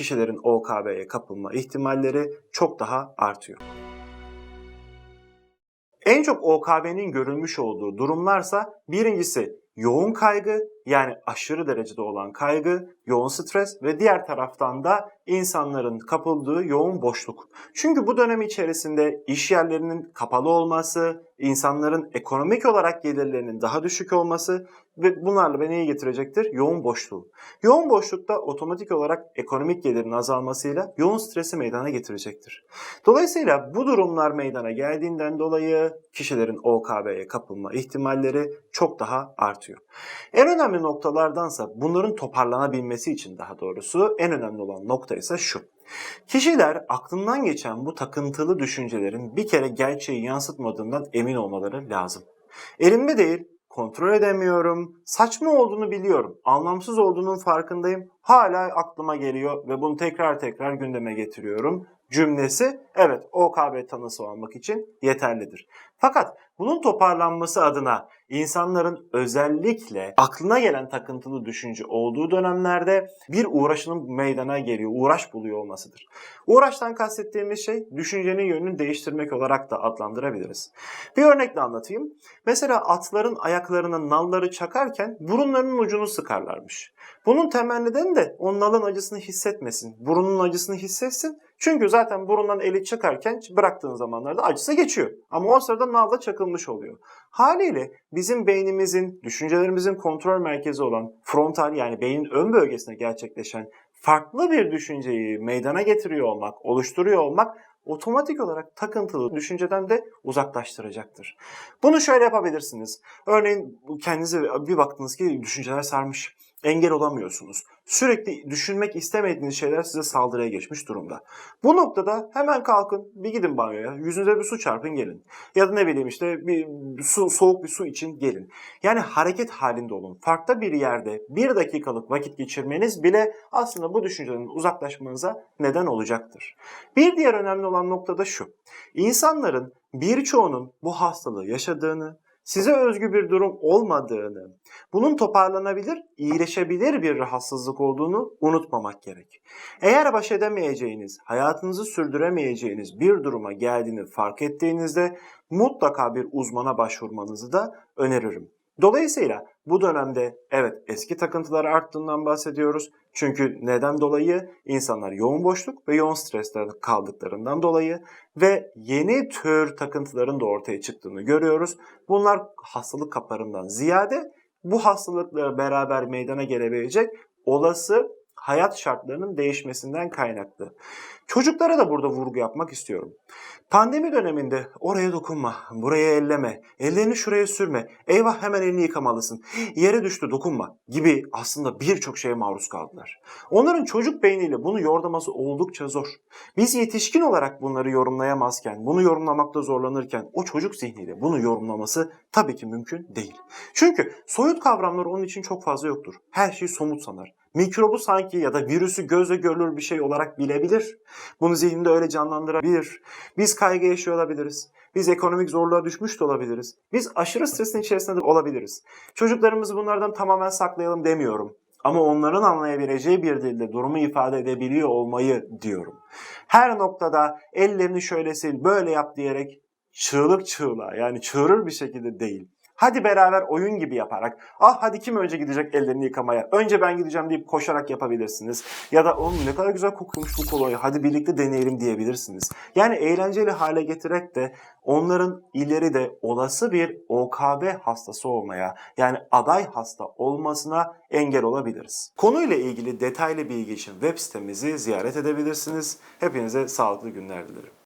kişilerin OKB'ye kapılma ihtimalleri çok daha artıyor. En çok OKB'nin görülmüş olduğu durumlarsa birincisi yoğun kaygı yani aşırı derecede olan kaygı, yoğun stres ve diğer taraftan da insanların kapıldığı yoğun boşluk. Çünkü bu dönem içerisinde iş yerlerinin kapalı olması, insanların ekonomik olarak gelirlerinin daha düşük olması ve bunlarla neyi getirecektir? Yoğun boşluğu. Yoğun boşlukta otomatik olarak ekonomik gelirin azalmasıyla yoğun stresi meydana getirecektir. Dolayısıyla bu durumlar meydana geldiğinden dolayı kişilerin OKB'ye kapılma ihtimalleri çok daha artıyor. En önemli noktalardansa bunların toparlanabilmesi için daha doğrusu en önemli olan nokta ise şu. Kişiler aklından geçen bu takıntılı düşüncelerin bir kere gerçeği yansıtmadığından emin olmaları lazım. Elimde değil, kontrol edemiyorum, saçma olduğunu biliyorum, anlamsız olduğunun farkındayım, hala aklıma geliyor ve bunu tekrar tekrar gündeme getiriyorum cümlesi evet OKB tanısı almak için yeterlidir. Fakat bunun toparlanması adına insanların özellikle aklına gelen takıntılı düşünce olduğu dönemlerde bir uğraşının meydana geliyor, uğraş buluyor olmasıdır. Uğraştan kastettiğimiz şey düşüncenin yönünü değiştirmek olarak da adlandırabiliriz. Bir örnekle anlatayım. Mesela atların ayaklarına nalları çakarken burunlarının ucunu sıkarlarmış. Bunun temel nedeni de o nalın acısını hissetmesin, burunun acısını hissetsin. Çünkü zaten burundan eli çıkarken bıraktığın zamanlarda acısı geçiyor. Ama o sırada nalda çakılmış oluyor. Haliyle bizim beynimizin, düşüncelerimizin kontrol merkezi olan frontal yani beynin ön bölgesine gerçekleşen farklı bir düşünceyi meydana getiriyor olmak, oluşturuyor olmak otomatik olarak takıntılı düşünceden de uzaklaştıracaktır. Bunu şöyle yapabilirsiniz. Örneğin kendinize bir baktınız ki düşünceler sarmış engel olamıyorsunuz. Sürekli düşünmek istemediğiniz şeyler size saldırıya geçmiş durumda. Bu noktada hemen kalkın, bir gidin banyoya, yüzünüze bir su çarpın gelin. Ya da ne bileyim işte bir su, soğuk bir su için gelin. Yani hareket halinde olun. Farklı bir yerde bir dakikalık vakit geçirmeniz bile aslında bu düşüncelerin uzaklaşmanıza neden olacaktır. Bir diğer önemli olan nokta da şu. İnsanların birçoğunun bu hastalığı yaşadığını, size özgü bir durum olmadığını, bunun toparlanabilir, iyileşebilir bir rahatsızlık olduğunu unutmamak gerek. Eğer baş edemeyeceğiniz, hayatınızı sürdüremeyeceğiniz bir duruma geldiğini fark ettiğinizde mutlaka bir uzmana başvurmanızı da öneririm. Dolayısıyla bu dönemde evet eski takıntılar arttığından bahsediyoruz. Çünkü neden dolayı? insanlar yoğun boşluk ve yoğun streste kaldıklarından dolayı ve yeni tür takıntıların da ortaya çıktığını görüyoruz. Bunlar hastalık kaplarından ziyade bu hastalıkla beraber meydana gelebilecek olası hayat şartlarının değişmesinden kaynaklı. Çocuklara da burada vurgu yapmak istiyorum. Pandemi döneminde oraya dokunma, buraya elleme, ellerini şuraya sürme, eyvah hemen elini yıkamalısın, yere düştü dokunma gibi aslında birçok şeye maruz kaldılar. Onların çocuk beyniyle bunu yordaması oldukça zor. Biz yetişkin olarak bunları yorumlayamazken, bunu yorumlamakta zorlanırken o çocuk zihniyle bunu yorumlaması tabii ki mümkün değil. Çünkü soyut kavramlar onun için çok fazla yoktur. Her şey somut sanar. Mikrobu sanki ya da virüsü gözle görülür bir şey olarak bilebilir. Bunu zihninde öyle canlandırabilir. Biz kaygı yaşıyor olabiliriz. Biz ekonomik zorluğa düşmüş de olabiliriz. Biz aşırı stresin içerisinde de olabiliriz. Çocuklarımızı bunlardan tamamen saklayalım demiyorum. Ama onların anlayabileceği bir dilde durumu ifade edebiliyor olmayı diyorum. Her noktada ellerini şöyle sil, böyle yap diyerek çığlık çığlığa yani çığırır bir şekilde değil. Hadi beraber oyun gibi yaparak, ah hadi kim önce gidecek ellerini yıkamaya, önce ben gideceğim deyip koşarak yapabilirsiniz. Ya da oğlum ne kadar güzel kokuyormuş bu kolonya, hadi birlikte deneyelim diyebilirsiniz. Yani eğlenceli hale getirerek de onların ileride olası bir OKB hastası olmaya, yani aday hasta olmasına engel olabiliriz. Konuyla ilgili detaylı bilgi için web sitemizi ziyaret edebilirsiniz. Hepinize sağlıklı günler dilerim.